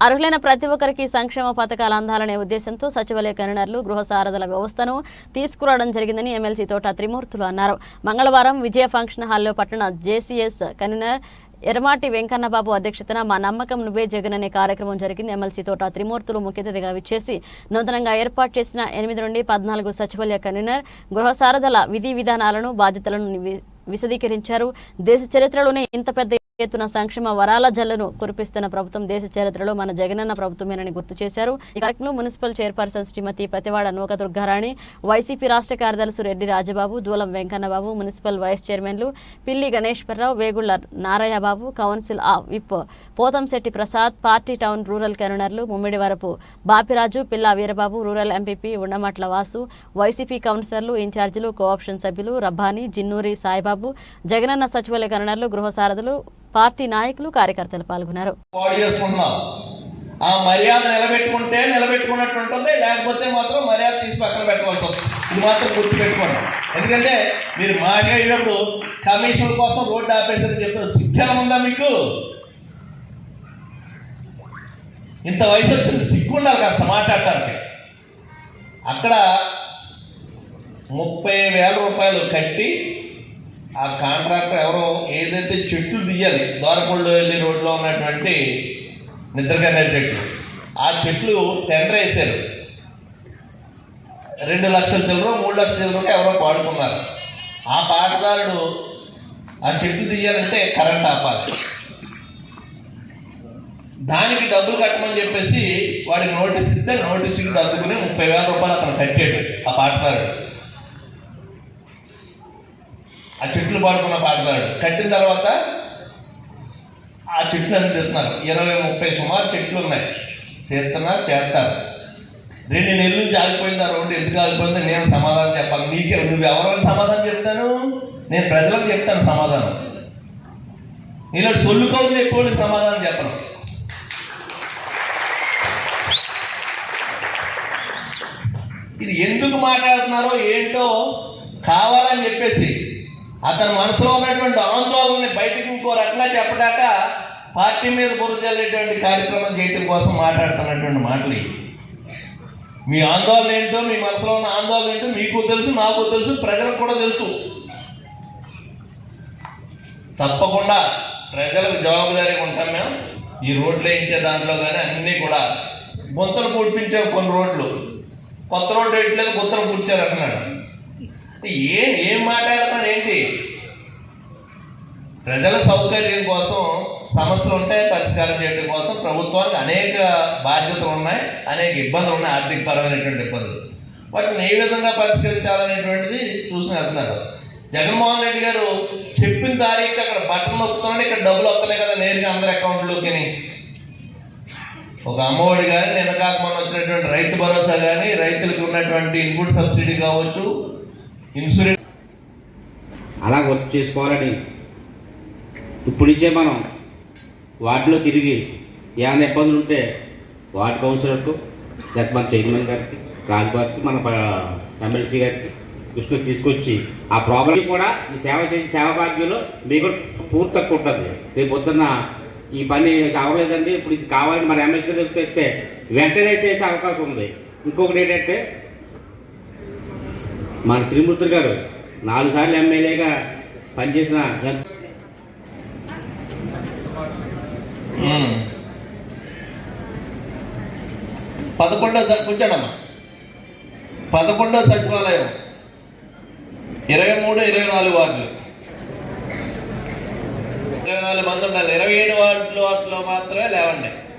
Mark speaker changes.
Speaker 1: అర్హులైన ప్రతి ఒక్కరికి సంక్షేమ పథకాలు అందాలనే ఉద్దేశంతో సచివాలయ కన్వీనర్లు గృహ సారథుల వ్యవస్థను తీసుకురావడం జరిగిందని ఎమ్మెల్సీ తోట త్రిమూర్తులు అన్నారు. మంగళవారం విజయ ఫంక్షన్ హాల్లో పట్టణ జేసీఎస్ కన్వీనర్ ఎరమాటి వెంకన్నబాబు అధ్యక్షతన మా నమ్మకం నువ్వే జగన్ అనే కార్యక్రమం జరిగింది. ఎమ్మెల్సీ తోట త్రిమూర్తులు ముఖ్య అతిథిగా విచ్చేసి నూతనంగా ఏర్పాటు చేసిన ఎనిమిది నుండి పద్నాలుగు సచివాలయ కన్వీనర్ గృహ సారథుల విధి విధానాలను బాధ్యతలను వి- విశదీకరించారు. దేశ చరిత్రలోనే ఇంత పెద్ద ఎత్తున సంక్షేమ వరాల జల్లను కురిపిస్తున్న ప్రభుత్వం దేశ చరిత్రలో మన జగనన్న ప్రభుత్వమేనని గుర్తు చేశారు. ఈ కార్యక్రమంలో మున్సిపల్ చైర్పర్సన్ శ్రీమతి ప్రతివాడ నూక దుర్గారాణి వైసీపీ రాష్ట్ర కార్యదర్శి రెడ్డి రాజబాబు దూలం వెంకన్నబాబు మున్సిపల్ వైస్ చైర్మన్లు పిల్లి గణేశ్వరరావు వేగుళ్ళ నారాయణబాబు కౌన్సిల్ ఆ whip Pothamsetti Prasad party town rural కన్వీనర్లు Mummidivarapu Bapiraju Pilla Veerababu rural MPP Undamatla Vasu YCP కౌన్సిలర్లు ఇన్ఛార్జీలు కోఆప్షన్ సభ్యులు రబ్బాని జిన్నూరి సాయిబాబు జగనన్న సచివాలయ కన్వీనర్లు గృహ సారథులు పార్టీ నాయకులు కార్యకర్తలు పాల్గొన్నారు.
Speaker 2: ఆ మర్యాద నిలబెట్టుకుంటే నిలబెట్టుకున్నట్టు ఉంటుంది లేకపోతే మాత్రం మర్యాద తీసి పక్కన పెట్టవలసి వస్తుంది. ఇది మాత్రం గుర్తుపెట్టుకోండి. ఎందుకంటే మీరు మాట్లాడినప్పుడు కమిషన్ కోసం రోడ్డు ఆపేసరి చెప్తారు సిగ్గు ఉందా మీకు? ఇంత వయసు వచ్చింది సిగ్గు ఉండాలి కాస్త మాట్లాడటానికి. అక్కడ ముప్పై వేల రూపాయలు కట్టి ఆ కాంట్రాక్టర్ ఎవరో ఏదైతే చెట్లు తీయాలి దోరపళ్ళు వెళ్ళి రోడ్లో ఉన్నటువంటి నిద్రగనే చెట్లు ఆ చెట్లు టెండర్ వేశారు. రెండు లక్షల చిల్లర మూడు లక్షల చిల్లర ఎవరో పాడుకున్నారు ఆ పాటదారుడు ఆ చెట్లు తీయాలంటే కరెంట్ ఆపాలి. దానికి డబ్బులు కట్టమని చెప్పేసి వాడికి నోటీస్ ఇస్తే నోటీస్ ఇల్లు అందుకుని ముప్పై వేల రూపాయలు అతను కట్టాడు ఆ పాటదారుడు. ఆ చెట్లు పాడుకున్న పాటదారుడు కట్టిన తర్వాత ఆ చెట్లు అన్ని తీస్తున్నారు. ఇరవై ముప్పై సుమారు చెట్లు ఉన్నాయి. చేస్తున్నారు చేస్తారు. రెండు నెలల నుంచి ఆగిపోయింది ఆ రోడ్డు ఎందుకు ఆగిపోయిందో నేను సమాధానం చెప్పాలి. నీకే నువ్వు ఎవరైనా సమాధానం చెప్తాను? నేను ప్రజలకు చెప్తాను సమాధానం. నీలో సొల్లు కౌలు ఎక్కువ సమాధానం చెప్పను. ఇది ఎందుకు మాట్లాడుతున్నారో ఏంటో కావాలని చెప్పేసి అతని మనసులో ఉన్నటువంటి ఆందోళనని బయటకు ఇంకో రకంగా చెప్పడాక పార్టీ మీద బురజల్లేటువంటి కార్యక్రమం చేయటం కోసం మాట్లాడుతున్నటువంటి మాటలు మీ ఆందోళన ఏంటో మీ మనసులో ఉన్న ఆందోళన ఏంటో మీకు తెలుసు నాకు తెలుసు ప్రజలకు కూడా తెలుసు. తప్పకుండా ప్రజలకు జవాబుదారీగా ఉంటాం మేము. ఈ రోడ్లు వేయించే దాంట్లో కానీ అన్నీ కూడా. గుంతలు పూడ్పించావు కొన్ని రోడ్లు. కొత్త రోడ్డు వేయట్లేదు గుంతలు పూడ్చారు అంటున్నాడు. ఏం ఏం మాట్లాడతాను ఏంటి ప్రజల సౌకర్యం కోసం సమస్యలు ఉంటాయి పరిష్కారం చేయడం కోసం ప్రభుత్వానికి అనేక బాధ్యతలు ఉన్నాయి అనేక ఇబ్బందులు ఉన్నాయి ఆర్థిక పరమైనటువంటి ఇబ్బందులు. వాటిని ఏ విధంగా పరిష్కరించాలనేటువంటిది చూసుకుని వెళ్తున్నారు. జగన్మోహన్ రెడ్డి గారు చెప్పిన తారీఖు అక్కడ బట్టలు నొక్కుతున్నాడు ఇక్కడ డబ్బులు వస్తలే కదా నేరుగా అందరి అకౌంట్లోకి ఒక అమ్మఒడి కానీ నిన్న కాక వచ్చినటువంటి రైతు భరోసా కానీ రైతులకు ఉన్నటువంటి ఇన్పుట్ సబ్సిడీ కావచ్చు ఇన్సూరెన్స్
Speaker 3: అలా వర్క్ చేసుకోవాలని ఇప్పుడు నుంచే మనం వాటిలో తిరిగి ఏమైనా ఇబ్బందులు ఉంటే వార్డు కౌన్సిలర్కు లేకపోతే మన చైర్మన్ గారికి రాజుగారికి మన ఎమ్మెల్సీ గారికి దృష్టికి తీసుకొచ్చి ఆ ప్రాబ్లం కూడా ఈ సేవ చేసే సేవ భాగ్యంలో మీకు పూర్తి తక్కువ ఉంటుంది. రేపు పొద్దున్న ఈ పని అవ్వలేదండి. ఇప్పుడు ఇది కావాలని మన ఎమ్మెల్సీ గారు చెప్తే వెంటనే చేసే అవకాశం ఉంది. ఇంకొకటి ఏంటంటే మన త్రిమూర్తి గారు నాలుగు సార్లు ఎమ్మెల్యేగా పనిచేసిన
Speaker 2: పదకొండో స- పదకొండో సచివాలయం. ఇరవై మూడు ఇరవై నాలుగు వార్డులు. ఇరవై నాలుగు మంది ఉండాలి. ఇరవై ఏడు వార్డులు వాటిలో మాత్రమే లేవండి.